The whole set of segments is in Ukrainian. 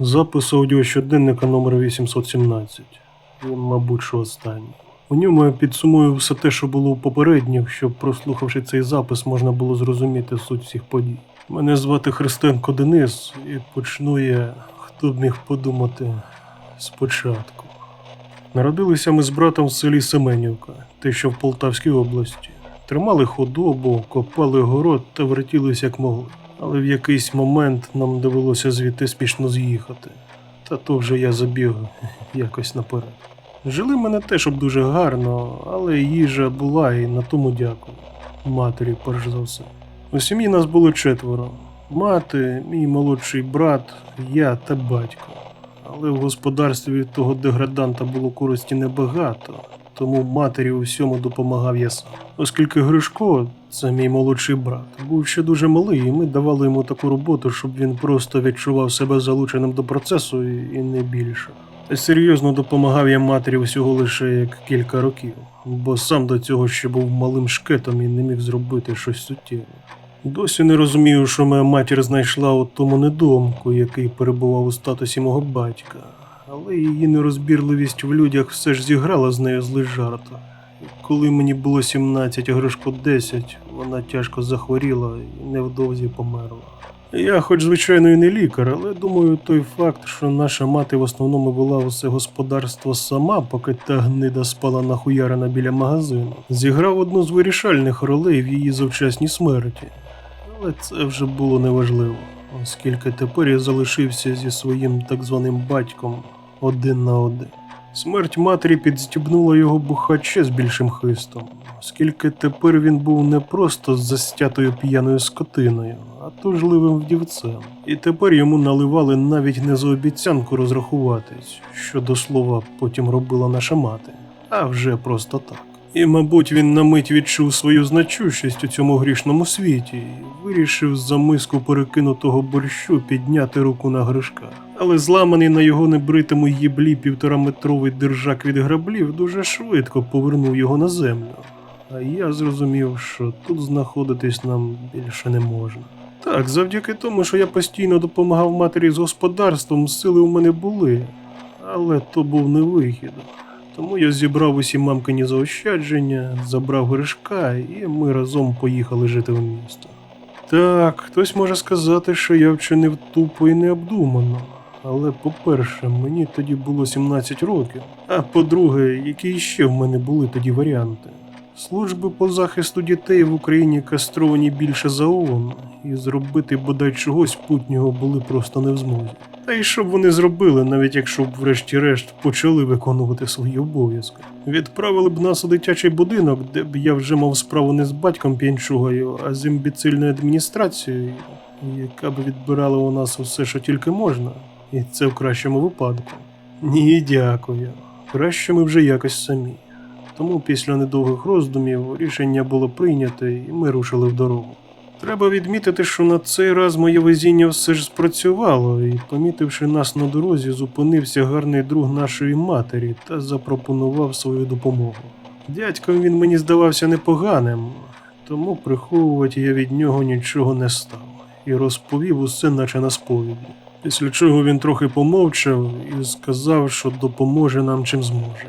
Запис аудіощоденника номер 817. Він, мабуть, що останній. У ньому я підсумую все те, що було у попередніх, щоб, прослухавши цей запис, можна було зрозуміти суть всіх подій. Мене звати Христенко Денис, і почну я, хто б міг подумати, спочатку. Народилися ми з братом в селі Семенівка, те, що в Полтавській області. Тримали худобу, копали город та вертілися як могли. Але в якийсь момент нам довелося звідти спішно з'їхати. Та то вже я забіг якось наперед. Жили ми не те, щоб дуже гарно, але їжа була і на тому дякую. Матері, перш за все. У сім'ї нас було четверо: мати, мій молодший брат, я та батько. Але в господарстві від того деграданта було користі небагато, тому матері у всьому допомагав я сам. Оскільки Гришко, це мій молодший брат, був ще дуже малий, і ми давали йому таку роботу, щоб він просто відчував себе залученим до процесу і не більше. Серйозно допомагав я матері всього лише як кілька років, бо сам до цього ще був малим шкетом і не міг зробити щось суттєве. Досі не розумію, що моя матір знайшла у тому недомку, який перебував у статусі мого батька, але її нерозбірливість в людях все ж зіграла з нею злий жарт. Коли мені було 17, а Гришко 10, вона тяжко захворіла і невдовзі померла. Я, хоч звичайно, і не лікар, але думаю, той факт, що наша мати в основному була усе господарство сама, поки та гнида спала нахуярена біля магазину, зіграв одну з вирішальних ролей в її завчасній смерті. Але це вже було неважливо, оскільки тепер я залишився зі своїм так званим батьком один на один. Смерть матері підстібнула його бухаче з більшим хистом, оскільки тепер він був не просто застятою п'яною скотиною, а тужливим вдівцем. І тепер йому наливали навіть не за обіцянку розрахуватись, що до слова потім робила наша мати, а вже просто так. І, мабуть, він на мить відчув свою значущість у цьому грішному світі і вирішив за миску перекинутого борщу підняти руку на гришка. Але зламаний на його небритому їблі півтораметровий держак від граблів дуже швидко повернув його на землю. А я зрозумів, що тут знаходитись нам більше не можна. Так, завдяки тому, що я постійно допомагав матері з господарством, сили у мене були, але то був не вихід. Тому я зібрав усі мамкині заощадження, забрав гришка, і ми разом поїхали жити в місто. Так, хтось може сказати, що я вчинив тупо і необдумано. Але по-перше, мені тоді було 17 років, а по-друге, які ще в мене були тоді варіанти. Служби по захисту дітей в Україні кастровані більше за ООН, і зробити бодай чогось путнього були просто не в змозі. Та й що б вони зробили, навіть якщо б врешті-решт почали виконувати свої обов'язки. Відправили б нас у дитячий будинок, де б я вже мав справу не з батьком п'янчугою, а з імбіцильною адміністрацією, яка б відбирала у нас усе, що тільки можна, і це в кращому випадку. Ні, дякую. Краще ми вже якось самі. Тому після недовгих роздумів рішення було прийнято, і ми рушили в дорогу. Треба відмітити, що на цей раз моє везіння все ж спрацювало, і, помітивши нас на дорозі, зупинився гарний друг нашої матері та запропонував свою допомогу. Дядьком він мені здавався непоганим, тому приховувати я від нього нічого не став і розповів усе, наче на сповіді. Після чого він трохи помовчав і сказав, що допоможе нам чим зможе.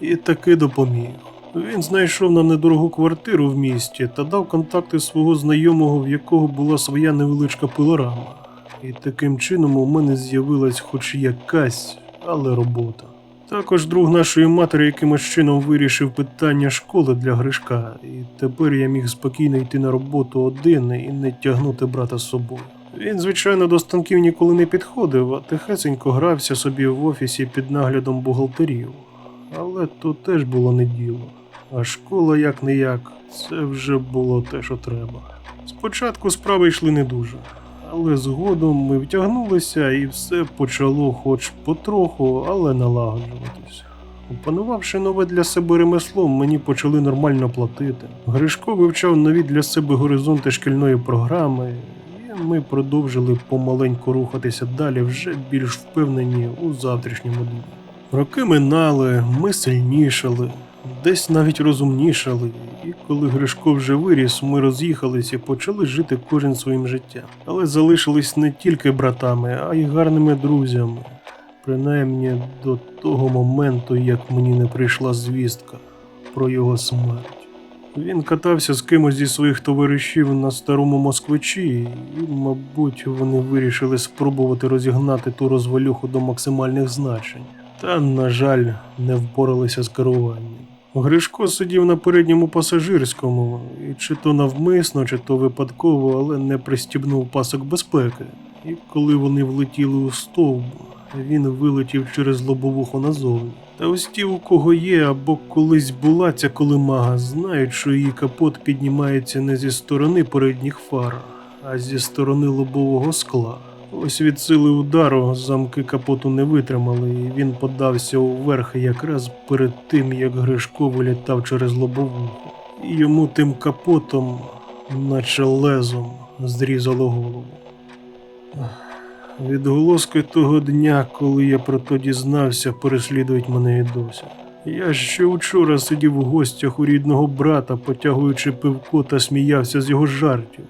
І таки допоміг. Він знайшов нам недорогу квартиру в місті та дав контакти свого знайомого, в якого була своя невеличка пилорама. І таким чином у мене з'явилась хоч якась, але робота. Також друг нашої матері якимось чином вирішив питання школи для Гришка, і тепер я міг спокійно йти на роботу один і не тягнути брата з собою. Він, звичайно, до станків ніколи не підходив, а тихесенько грався собі в офісі під наглядом бухгалтерів. Але то теж було не діло. А школа як не як, це вже було те, що треба. Спочатку справи йшли не дуже, але згодом ми втягнулися і все почало хоч потроху, але налагоджуватись. Опанувавши нове для себе ремесло, мені почали нормально платити. Гришко вивчав нові для себе горизонти шкільної програми, і ми продовжили помаленьку рухатися далі, вже більш впевнені у завтрашньому дні. Роки минали, ми сильнішали, десь навіть розумнішали, і коли Гришко вже виріс, ми роз'їхались і почали жити кожен своїм життям. Але залишились не тільки братами, а й гарними друзями. Принаймні до того моменту, як мені не прийшла звістка про його смерть. Він катався з кимось зі своїх товаришів на старому москвичі, і, мабуть, вони вирішили спробувати розігнати ту розвалюху до максимальних значень. Та, на жаль, не впоралися з керуванням. Гришко сидів на передньому пасажирському, і чи то навмисно, чи то випадково, але не пристібнув пасок безпеки. І коли вони влетіли у стовб, він вилетів через лобовуху назовні. Та ось ті, у кого є або колись була ця колимага, знають, що її капот піднімається не зі сторони передніх фар, а зі сторони лобового скла. Ось від сили удару замки капоту не витримали, і він подався уверх якраз перед тим, як Гришко вилітав через лобовуху. І йому тим капотом, наче лезом, зрізало голову. Відголоски того дня, коли я про то дізнався, переслідують мене і досі. Я ще вчора сидів у гостях у рідного брата, потягуючи пивко та сміявся з його жартів,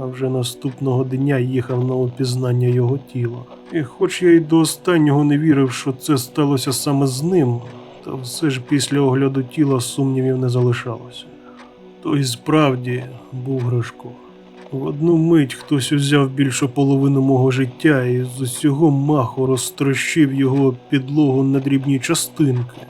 а вже наступного дня їхав на опізнання його тіла. І хоч я й до останнього не вірив, що це сталося саме з ним, та все ж після огляду тіла сумнівів не залишалося. Той справді був Гришко. В одну мить хтось узяв більшу половину мого життя і з усього маху розтрощив його підлогу на дрібні частинки,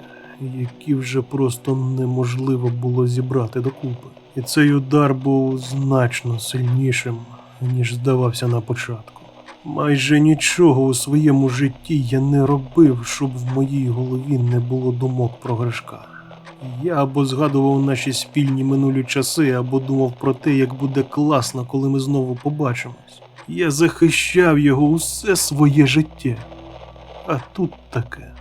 які вже просто неможливо було зібрати докупи. І цей удар був значно сильнішим, ніж здавався на початку. Майже нічого у своєму житті я не робив, щоб в моїй голові не було думок про Гришка. Я або згадував наші спільні минулі часи, або думав про те, як буде класно, коли ми знову побачимось. Я захищав його усе своє життя. А тут таке.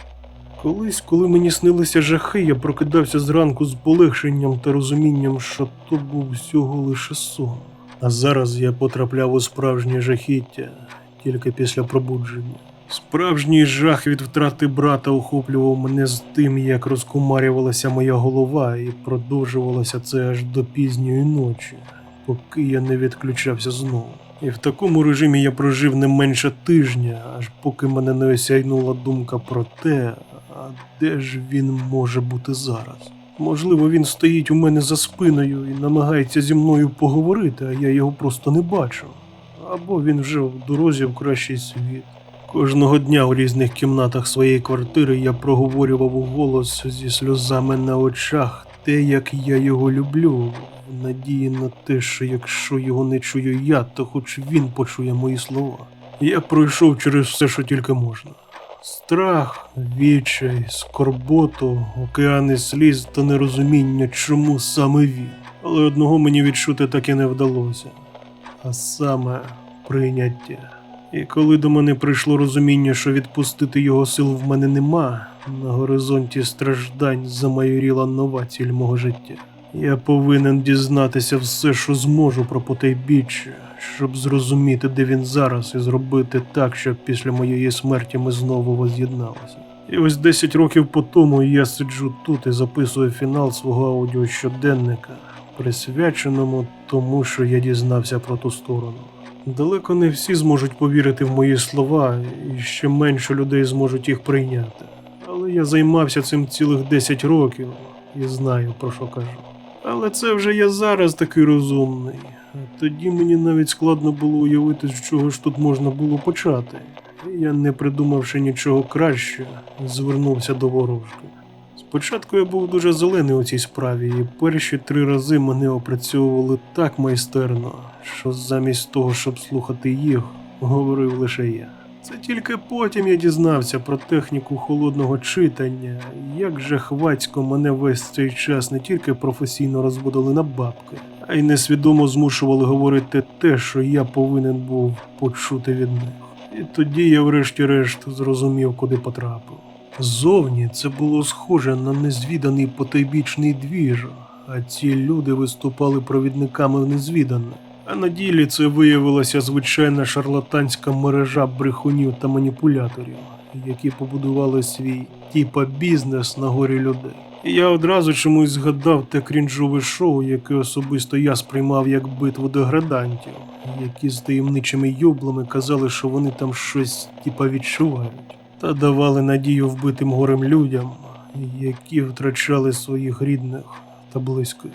Колись, коли мені снилися жахи, я прокидався зранку з полегшенням та розумінням, що то був всього лише сон. А зараз я потрапляв у справжнє жахіття тільки після пробудження. Справжній жах від втрати брата охоплював мене з тим, як розкумарювалася моя голова, і продовжувалося це аж до пізньої ночі, поки я не відключався знову. І в такому режимі я прожив не менше тижня, аж поки мене не осяйнула думка про те, а де ж він може бути зараз. Можливо, він стоїть у мене за спиною і намагається зі мною поговорити, а я його просто не бачу. Або він вже в дорозі в кращий світ. Кожного дня у різних кімнатах своєї квартири я проговорював у голос зі сльозами на очах те, як я його люблю, в надії на те, що якщо його не чую я, то хоч він почує мої слова. Я пройшов через все, що тільки можна. Страх, відчай, скорботу, океани сліз та нерозуміння, чому саме він. Але одного мені відчути так і не вдалося, а саме прийняття. І коли до мене прийшло розуміння, що відпустити його сил в мене нема, на горизонті страждань замайоріла нова ціль мого життя. Я повинен дізнатися все, що зможу про потайбіччя, щоб зрозуміти, де він зараз, і зробити так, щоб після моєї смерті ми знову воз'єдналися. І ось 10 років по тому я сиджу тут і записую фінал свого аудіощоденника, присвяченому тому, що я дізнався про ту сторону. Далеко не всі зможуть повірити в мої слова, і ще менше людей зможуть їх прийняти. Але я займався цим цілих 10 років і знаю, про що кажу. Але це вже я зараз такий розумний. Тоді мені навіть складно було уявити, з чого ж тут можна було почати. Я, не придумавши нічого краще, звернувся до ворожки. Спочатку я був дуже зелений у цій справі, і перші три рази мене опрацьовували так майстерно, що замість того, щоб слухати їх, говорив лише я. Це тільки потім я дізнався про техніку холодного читання, як же хвацько мене весь цей час не тільки професійно розводили на бабки, а й несвідомо змушували говорити те, що я повинен був почути від них. І тоді я врешті-решт зрозумів, куди потрапив. Зовні це було схоже на незвіданий потойбічний двір, а ці люди виступали провідниками в незвідане. А на ділі це виявилася звичайна шарлатанська мережа брехунів та маніпуляторів, які побудували свій тіпа бізнес на горі людей. Я одразу чомусь згадав те крінжове шоу, яке особисто я сприймав як битву деградантів, які з таємничими юблами казали, що вони там щось тіпа відчувають, та давали надію вбитим горем людям, які втрачали своїх рідних та близьких.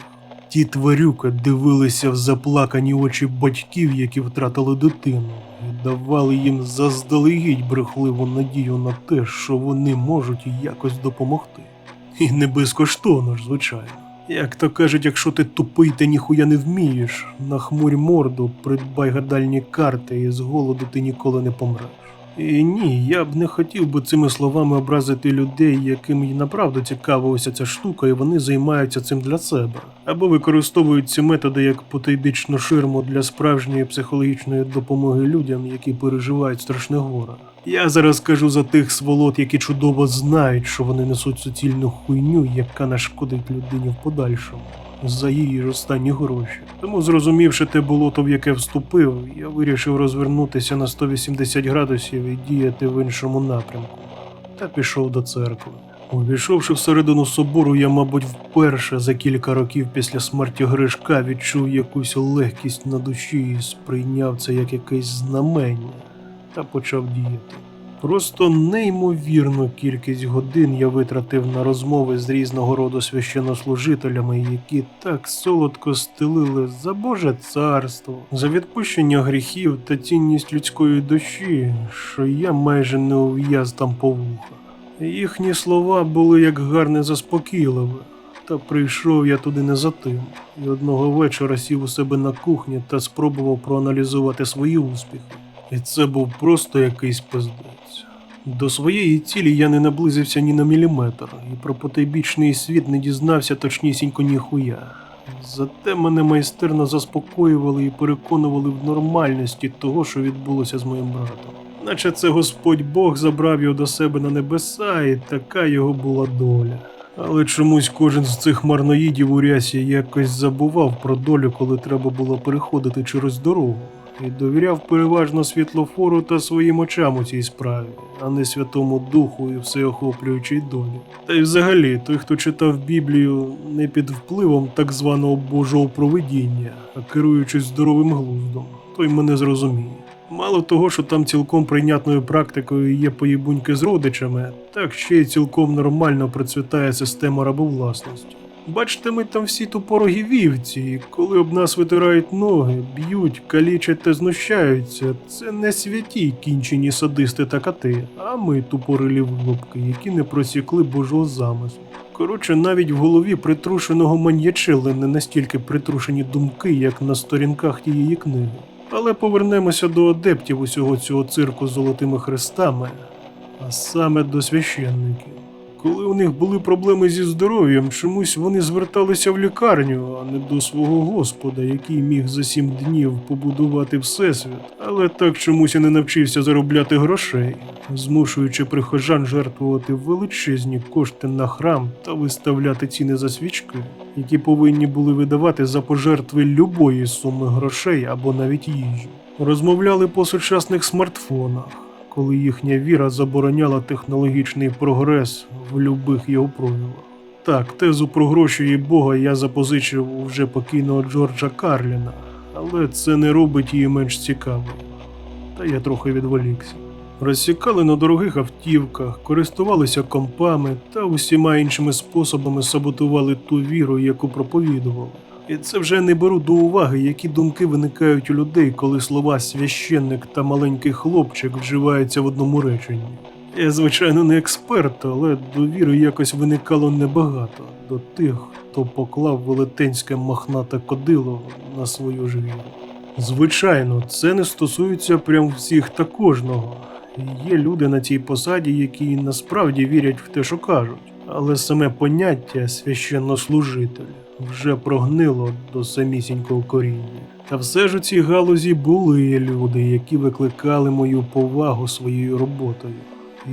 Ті тварюки дивилися в заплакані очі батьків, які втратили дитину, і давали їм заздалегідь брехливу надію на те, що вони можуть якось допомогти. І не безкоштовно ж, звичайно. Як то кажуть, якщо ти тупий та ніхуя не вмієш, нахмурь морду, придбай гадальні карти, і з голоду ти ніколи не помреш. І ні, я б не хотів би цими словами образити людей, яким і направду цікава ось ця штука, і вони займаються цим для себе, або використовують ці методи як потайбічну ширму для справжньої психологічної допомоги людям, які переживають страшне горе. Я зараз кажу за тих сволот, які чудово знають, що вони несуть суцільну хуйню, яка нашкодить людині в подальшому. За її ж останні гроші. Тому, зрозумівши те болото, в яке вступив, я вирішив розвернутися на 180 градусів і діяти в іншому напрямку. Та пішов до церкви. Увійшовши всередину собору, я, мабуть, вперше за кілька років після смерті Гришка відчув якусь легкість на душі і сприйняв це як якесь знамення та почав діяти. Просто неймовірну кількість годин я витратив на розмови з різного роду священнослужителями, які так солодко стелили за Боже царство, за відпущення гріхів та цінність людської душі, що я майже не ув'яз там по вуха. Їхні слова були як гарне заспокійливе. Та прийшов я туди не за тим, і одного вечора сів у себе на кухні та спробував проаналізувати свої успіхи. І це був просто якийсь пиздець. До своєї цілі я не наблизився ні на міліметр, і про потайбічний світ не дізнався точнісінько ніхуя. Зате мене майстерно заспокоювали і переконували в нормальності того, що відбулося з моїм братом. Наче це Господь Бог забрав його до себе на небеса, і така його була доля. Але чомусь кожен з цих марноїдів у рясі якось забував про долю, коли треба було переходити через дорогу, і довіряв переважно світлофору та своїм очам у цій справі, а не Святому Духу і всеохоплюючій долі. Та й взагалі, той, хто читав Біблію не під впливом так званого Божого провидіння, а керуючись здоровим глуздом, той мене зрозуміє. Мало того, що там цілком прийнятною практикою є поїбуньки з родичами, так ще й цілком нормально процвітає система рабовласності. Бачите, ми там всі тупорогі вівці, і коли об нас витирають ноги, б'ють, калічать та знущаються, це не святі кінчені садисти та кати, а ми тупорилі вилупки, які не просікли Божого замислу. Коротше, навіть в голові притрушеного маньячили не настільки притрушені думки, як на сторінках тієї книги. Але повернемося до адептів усього цього цирку з золотими хрестами, а саме до священників. Коли у них були проблеми зі здоров'ям, чомусь вони зверталися в лікарню, а не до свого Господа, який міг за сім днів побудувати всесвіт, але так чомусь і не навчився заробляти грошей, змушуючи прихожан жертвувати величезні кошти на храм та виставляти ціни за свічки, які повинні були видавати за пожертви любої суми грошей або навіть їжі. Розмовляли по сучасних смартфонах коли їхня віра забороняла технологічний прогрес в любих його проявах. Так, тезу про гроші і Бога я запозичив у вже покійного Джорджа Карліна, але це не робить її менш цікавою. Та я трохи відволікся. Розсікали на дорогих автівках, користувалися компами та усіма іншими способами саботували ту віру, яку проповідували. І це вже не беру до уваги, які думки виникають у людей, коли слова священник та маленький хлопчик вживаються в одному реченні. Я, звичайно, не експерт, але довіри якось виникало небагато до тих, хто поклав велетенське мохнате кодило на свою ж. Звичайно, це не стосується прям всіх та кожного. Є люди на цій посаді, які насправді вірять в те, що кажуть, але саме поняття священнослужитель вже прогнило до самісінького коріння. Та все ж у цій галузі були люди, які викликали мою повагу своєю роботою.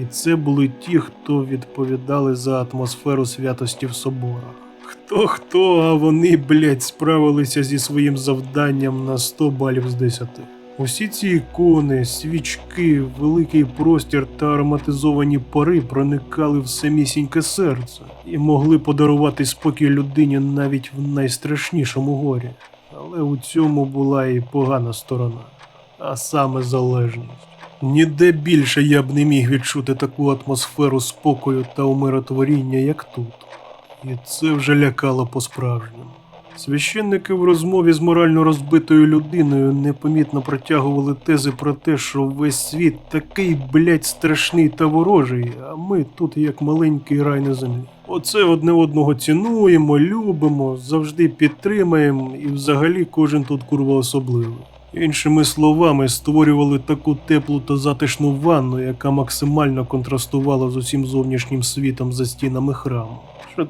і це були ті, хто відповідали за атмосферу святості в соборах. Хто хто, а вони, блядь, справилися зі своїм завданням на 100 балів з 10. Усі ці ікони, свічки, великий простір та ароматизовані пари проникали в самісіньке серце і могли подарувати спокій людині навіть в найстрашнішому горі. Але у цьому була і погана сторона, а саме залежність. Ніде більше я б не міг відчути таку атмосферу спокою та умиротворіння, як тут. І це вже лякало по-справжньому. Священники в розмові з морально розбитою людиною непомітно протягували тези про те, що весь світ такий, блядь, страшний та ворожий, а ми тут як маленький рай на землі. Оце одне одного цінуємо, любимо, завжди підтримаємо, і взагалі кожен тут курва особливий. Іншими словами, створювали таку теплу та затишну ванну, яка максимально контрастувала з усім зовнішнім світом за стінами храму.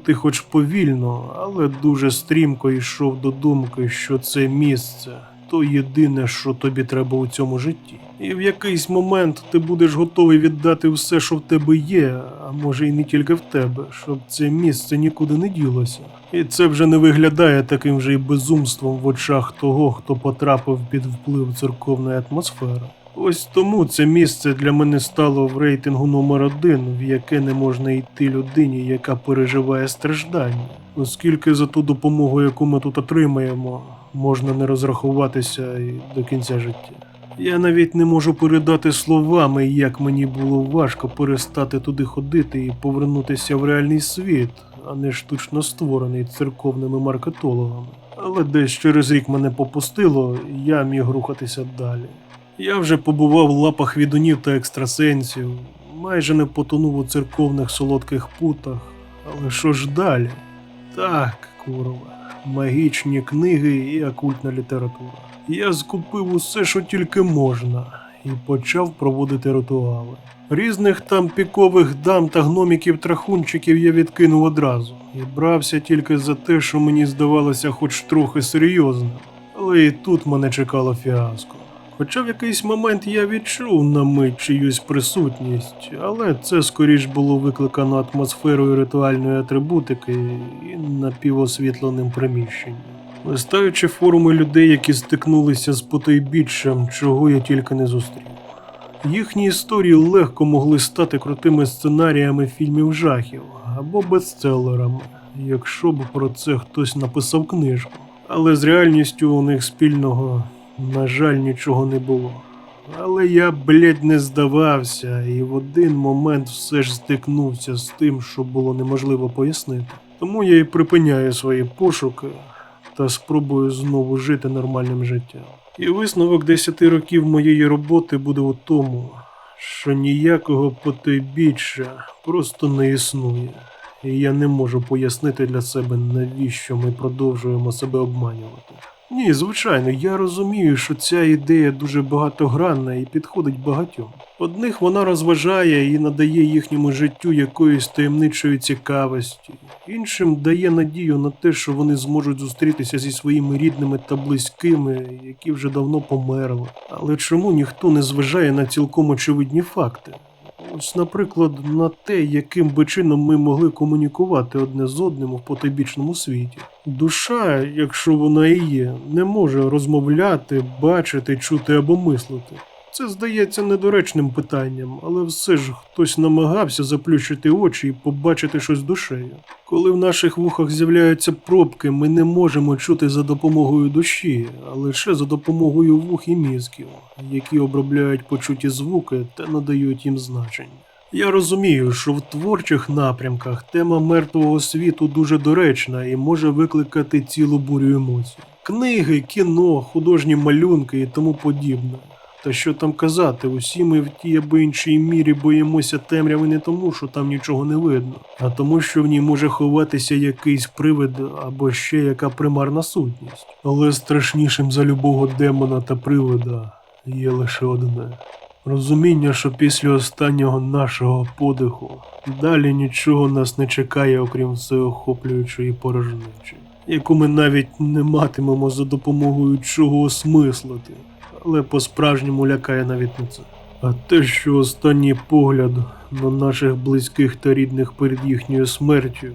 Ти хоч повільно, але дуже стрімко йшов до думки, що це місце то єдине, що тобі треба у цьому житті. І в якийсь момент ти будеш готовий віддати все, що в тебе є, а може і не тільки в тебе, щоб це місце нікуди не ділося. І це вже не виглядає таким же й безумством в очах того, хто потрапив під вплив церковної атмосфери. Ось тому це місце для мене стало в рейтингу номер один, в яке не можна йти людині, яка переживає страждання, оскільки за ту допомогу, яку ми тут отримаємо, можна не розрахуватися і до кінця життя. Я навіть не можу передати словами, як мені було важко перестати туди ходити і повернутися в реальний світ, а не штучно створений церковними маркетологами. Але десь через рік мене попустило, я міг рухатися далі. Я вже побував в лапах відунів та екстрасенсів, майже не потонув у церковних солодких путах. Але що ж далі? Так, курва, магічні книги і окультна література. Я скупив усе, що тільки можна, і почав проводити ритуали. Різних там пікових дам та гноміків трахунчиків я відкинув одразу і брався тільки за те, що мені здавалося хоч трохи серйозним. Але і тут мене чекало фіаско. Хоча в якийсь момент я відчув на мить чиюсь присутність, але це скоріш було викликано атмосферою ритуальної атрибутики і напівосвітленим приміщенням. Листаючи форуми людей, які стикнулися з потойбіччям, чого я тільки не зустрів. Їхні історії легко могли стати крутими сценаріями фільмів жахів або бестселерами, якщо б про це хтось написав книжку. Але з реальністю у них спільного, на жаль, нічого не було. Але я, блядь, не здавався, і в один момент все ж стикнувся з тим, що було неможливо пояснити. Тому я і припиняю свої пошуки та спробую знову жити нормальним життям. І висновок 10 років моєї роботи буде у тому, що ніякого потойбіччя просто не існує. І я не можу пояснити для себе, навіщо ми продовжуємо себе обманювати. Ні, звичайно, я розумію, що ця ідея дуже багатогранна і підходить багатьом. Одних вона розважає і надає їхньому життю якоїсь таємничої цікавості, іншим дає надію на те, що вони зможуть зустрітися зі своїми рідними та близькими, які вже давно померли. Але чому ніхто не зважає на цілком очевидні факти? Ось, наприклад, на те, яким би чином ми могли комунікувати одне з одним у потойбічному світі. Душа, якщо вона і є, не може розмовляти, бачити, чути або мислити. Це здається недоречним питанням, але все ж хтось намагався заплющити очі і побачити щось душею. Коли в наших вухах з'являються пробки, ми не можемо чути за допомогою душі, а лише за допомогою вух і мізків, які обробляють почуті звуки та надають їм значення. Я розумію, що в творчих напрямках тема мертвого світу дуже доречна і може викликати цілу бурю емоцій. Книги, кіно, художні малюнки і тому подібне. Та що там казати, усі ми в тій або іншій мірі боїмося темряви не тому, що там нічого не видно, а тому, що в ній може ховатися якийсь привид або ще яка примарна сутність. Але страшнішим за любого демона та привида є лише одне. Розуміння, що після останнього нашого подиху далі нічого нас не чекає, окрім всеохоплюючої порожнечі, яку ми навіть не матимемо за допомогою чого осмислити, але по-справжньому лякає навіть не це. А те, що останній погляд на наших близьких та рідних перед їхньою смертю,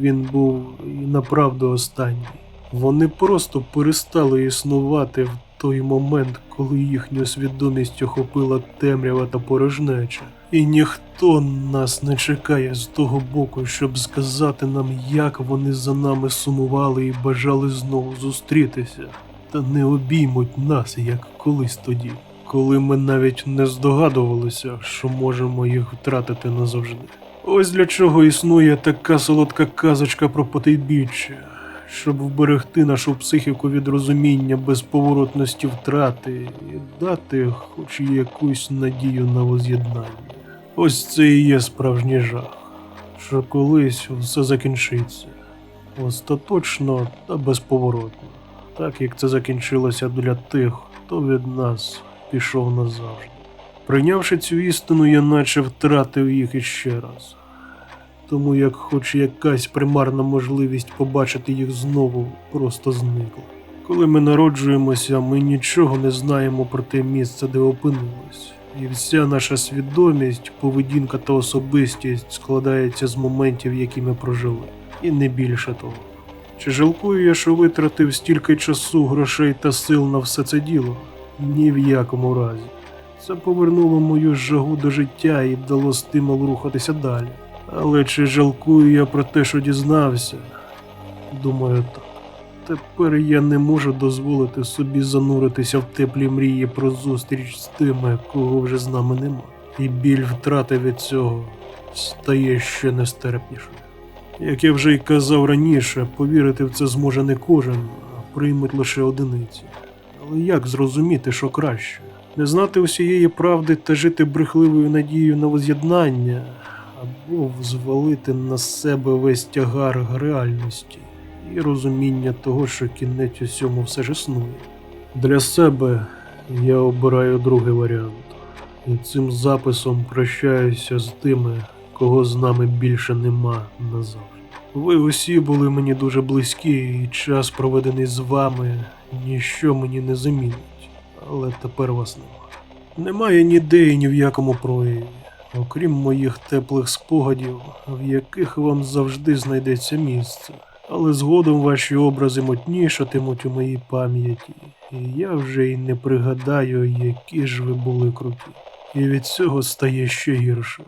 він був і направду останній. Вони просто перестали існувати в той момент, коли їхню свідомість охопила темрява та порожнеча. І ніхто нас не чекає з того боку, щоб сказати нам, як вони за нами сумували і бажали знову зустрітися, та не обіймуть нас, як колись тоді, коли ми навіть не здогадувалися, що можемо їх втратити назавжди. Ось для чого існує така солодка казочка про потайбіччя, щоб вберегти нашу психіку від розуміння безповоротності втрати і дати хоч якусь надію на воз'єднання. Ось це і є справжній жах, що колись все закінчиться остаточно та безповоротно, так як це закінчилося для тих, хто від нас пішов назавжди. Прийнявши цю істину, я наче втратив їх іще раз. Тому як хоч якась примарна можливість побачити їх знову просто зникла. Коли ми народжуємося, ми нічого не знаємо про те місце, де опинились. І вся наша свідомість, поведінка та особистість складається з моментів, які ми прожили. І не більше того. Чи жалкую я, що витратив стільки часу, грошей та сил на все це діло? Ні в якому разі. Це повернуло мою жагу до життя і дало стимул рухатися далі. Але чи жалкую я про те, що дізнався? Думаю, так. Тепер я не можу дозволити собі зануритися в теплі мрії про зустріч з тими, кого вже з нами нема. І біль втрати від цього стає ще нестерпнішою. Як я вже й казав раніше, повірити в це зможе не кожен, а приймуть лише одиниці. Але як зрозуміти, що краще? Не знати усієї правди та жити брехливою надією на воз'єднання, або взвалити на себе весь тягар реальності і розуміння того, що кінець усьому все ж існує. Для себе я обираю другий варіант, і цим записом прощаюся з тими, кого з нами більше нема назавжди. Ви усі були мені дуже близькі, і час, проведений з вами, ніщо мені не замінить, але тепер вас нема. Немає ніде і ні в якому прояві, окрім моїх теплих спогадів, в яких вам завжди знайдеться місце. Але згодом ваші образи мотнішатимуть у моїй пам'яті, і я вже й не пригадаю, які ж ви були круті. І від цього стає ще гірше.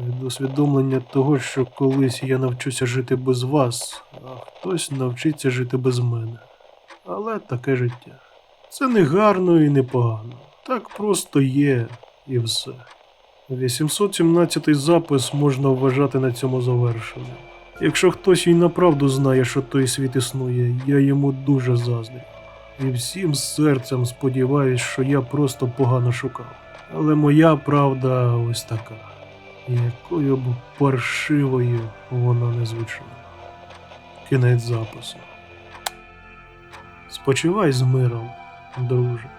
Від усвідомлення того, що колись я навчуся жити без вас, а хтось навчиться жити без мене. Але таке життя. Це не гарно і не погано. Так просто є і все. 817 запис можна вважати на цьому завершеним. Якщо хтось і направду знає, що той світ існує, я йому дуже заздрю. І всім серцем сподіваюсь, що я просто погано шукав. Але моя правда ось така, якою б паршивою вона не звучала. Кінець запису. Спочивай з миром, друже.